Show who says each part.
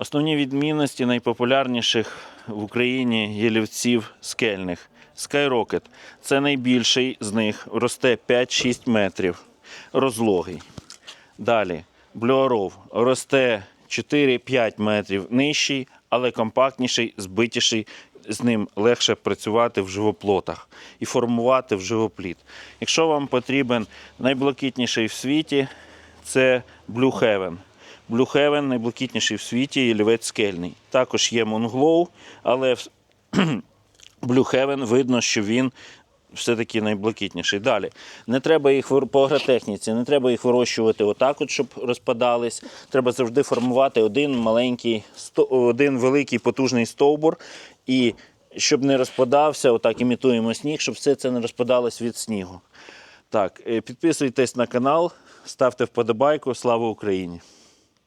Speaker 1: Основні відмінності найпопулярніших в Україні ялівців скельних. Skyrocket – це найбільший з них, росте 5-6 метрів, розлогий. Далі Blue росте 4-5 метрів нижчий, але компактніший, збитіший. З ним легше працювати в живоплотах і формувати в живопліт. Якщо вам потрібен найблакитніший в світі, це Blue Heaven. Blue Heaven найблакитніший в світі ялівець скельний. Також є Moonglow, але в- Heaven видно, що він все-таки найблакитніший. Далі. Не треба їх по агротехніці, не треба їх вирощувати отак, от, щоб розпадались. Треба завжди формувати один маленький, один великий потужний стовбур. І щоб не розпадався, отак імітуємо сніг, щоб все це не розпадалось від снігу. Так, е, підписуйтесь на канал, ставте вподобайку. Слава Україні!